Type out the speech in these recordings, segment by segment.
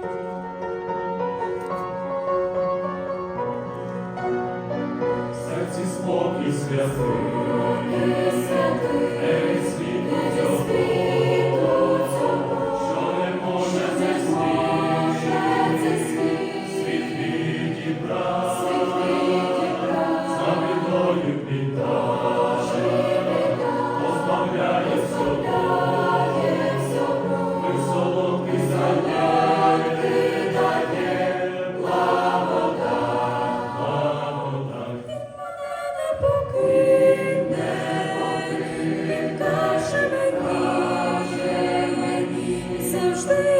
Серці спокій святий, святий світу що не може це світ, світ за бідою біда. Deus.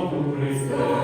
Христе.